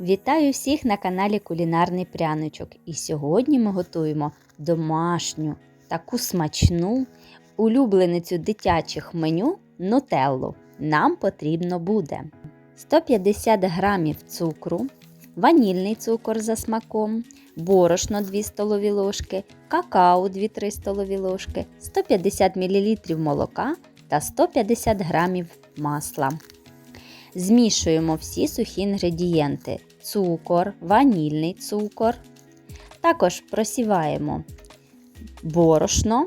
Вітаю всіх на каналі Кулінарний Пряничок. І сьогодні ми готуємо домашню, таку смачну улюбленицю дитячих меню нутеллу. Нам потрібно буде 150 грамів цукру, ванільний цукор за смаком, борошно 2 столові ложки, какао 2-3 столові ложки, 150 мл молока та 150 грамів масла. Змішуємо всі сухі інгредієнти: цукор, ванільний цукор. Також просіваємо борошно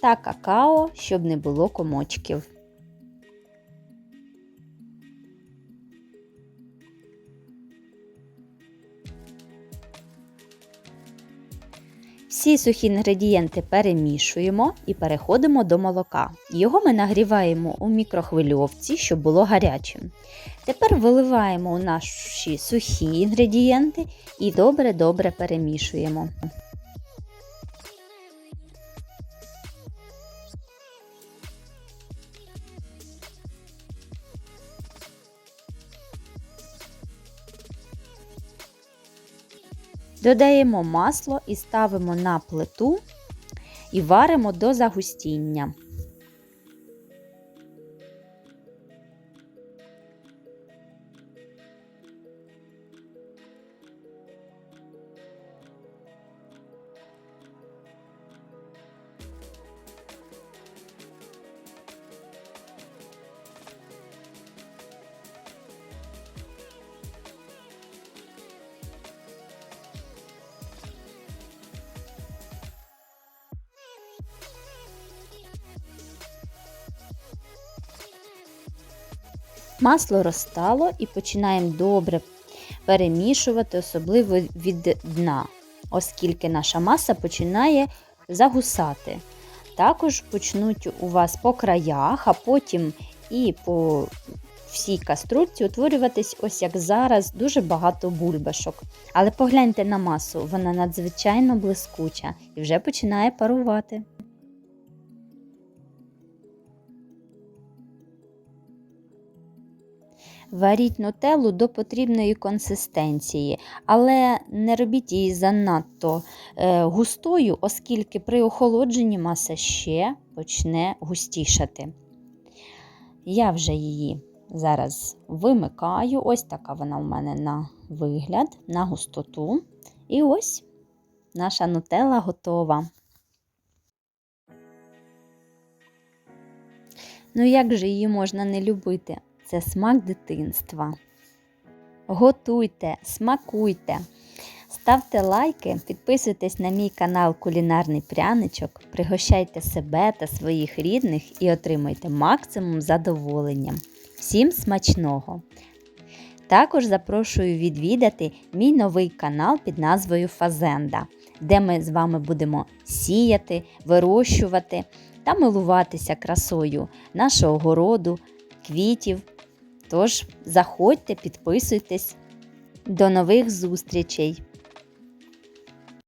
та какао, щоб не було комочків. Всі сухі інгредієнти перемішуємо і переходимо до молока. Його ми нагріваємо у мікрохвильовці, щоб було гарячим. Тепер виливаємо у наші сухі інгредієнти і добре-добре перемішуємо. Додаємо масло і ставимо на плиту і варимо до загустіння. Масло розтало і починаємо добре перемішувати, особливо від дна, оскільки наша маса починає загусати. Також почнуть у вас по краях, а потім і по всій каструльці утворюватись, ось як зараз, дуже багато бульбашок. Але погляньте на масу, вона надзвичайно блискуча і вже починає парувати. Варіть нутеллу до потрібної консистенції, але не робіть її занадто е, густою, оскільки при охолодженні маса ще почне густішати. Я вже її зараз вимикаю, ось така вона у мене на вигляд, на густоту. І ось наша нутелла готова. Ну як же її можна не любити? Це смак дитинства. Готуйте, смакуйте, ставте лайки, підписуйтесь на мій канал Кулінарний Пряничок, пригощайте себе та своїх рідних і отримайте максимум задоволення. Всім смачного! Також запрошую відвідати мій новий канал під назвою Фазенда, де ми з вами будемо сіяти, вирощувати та милуватися красою нашого городу, квітів Тож заходьте, підписуйтесь. До нових зустрічей!